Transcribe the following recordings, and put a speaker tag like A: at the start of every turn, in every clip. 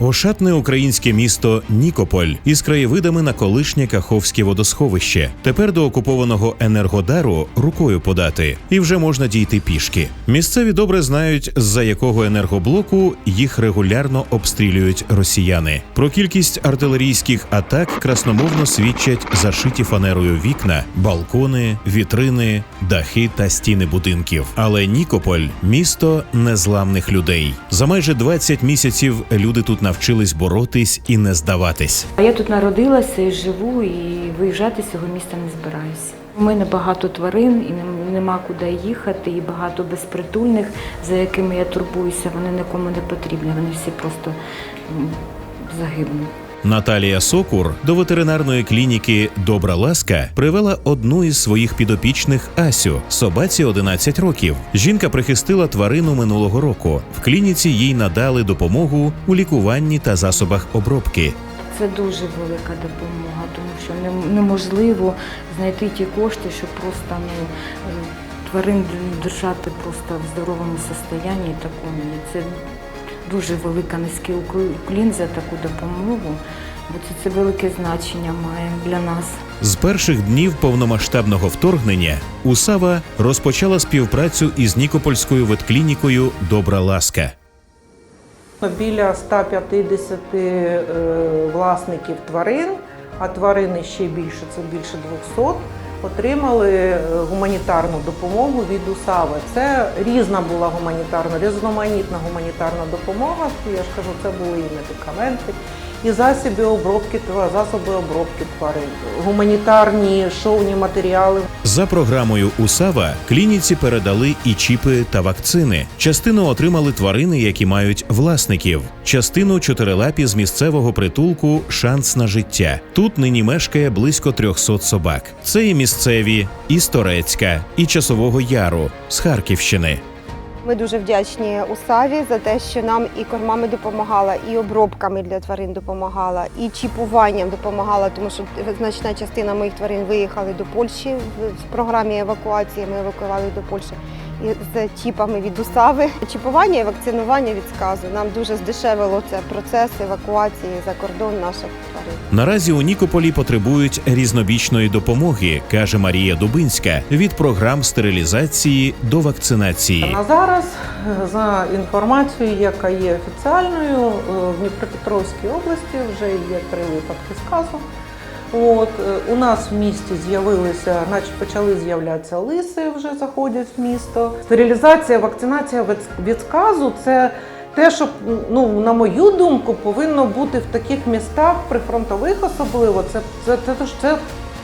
A: Ошатне українське місто Нікополь із краєвидами на колишнє Каховське водосховище. Тепер до окупованого енергодару рукою подати, і вже можна дійти пішки. Місцеві добре знають, з-за якого енергоблоку їх регулярно обстрілюють росіяни. Про кількість артилерійських атак красномовно свідчать зашиті фанерою вікна, балкони, вітрини, дахи та стіни будинків. Але Нікополь місто незламних людей. За майже 20 місяців люди тут навчились боротись і не здаватись.
B: Я тут народилася і живу, і виїжджати з цього міста не збираюся. У мене багато тварин, і нема куди їхати, і багато безпритульних, за якими я турбуюся. Вони нікому не потрібні. Вони всі просто загибнуть.
A: Наталія Сокур до ветеринарної клініки Добра ласка привела одну із своїх підопічних Асю, собаці 11 років. Жінка прихистила тварину минулого року. В клініці їй надали допомогу у лікуванні та засобах обробки.
B: Це дуже велика допомога, тому що неможливо знайти ті кошти, щоб просто ну, тварин держати просто в здоровому стані такому. Це дуже велика низький уклін за таку допомогу, бо це, це велике значення має для нас.
A: З перших днів повномасштабного вторгнення Усава розпочала співпрацю із Нікопольською ветклінікою Добра ласка.
C: Біля 150 е, власників тварин, а тварини ще більше, це більше 200, отримали е, гуманітарну допомогу від УСАВи. Це різна була гуманітарна, різноманітна гуманітарна допомога. Я ж кажу, це були і медикаменти, і засоби обробки засоби обробки тварин, гуманітарні шовні матеріали.
A: За програмою УСАВА клініці передали і чіпи та вакцини. Частину отримали тварини, які мають власників. Частину чотирилапі з місцевого притулку Шанс на життя. Тут нині мешкає близько 300 собак. Це і місцеві, і з і часового яру з Харківщини.
D: Ми дуже вдячні УСАВі за те, що нам і кормами допомагала, і обробками для тварин допомагала, і чіпуванням допомагала, тому що значна частина моїх тварин виїхали до Польщі в програмі евакуації. Ми евакуювали до Польщі з чіпами від УСАВи. Чіпування і вакцинування від сказу. Нам дуже здешевило це процес евакуації за кордон наших тварин.
A: Наразі у Нікополі потребують різнобічної допомоги, каже Марія Дубинська, від програм стерилізації до вакцинації.
C: На зараз, за інформацією, яка є офіціальною, е, в Дніпропетровській області вже є три випадки сказу. От, е, у нас в місті з'явилися, наче почали з'являтися лиси, вже заходять в місто. Стерилізація, вакцинація від, сказу це те, що, ну, на мою думку, повинно бути в таких містах, прифронтових особливо. Це, це, це, це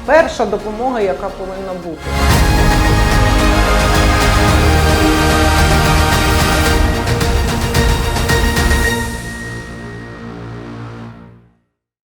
C: перша допомога, яка повинна бути.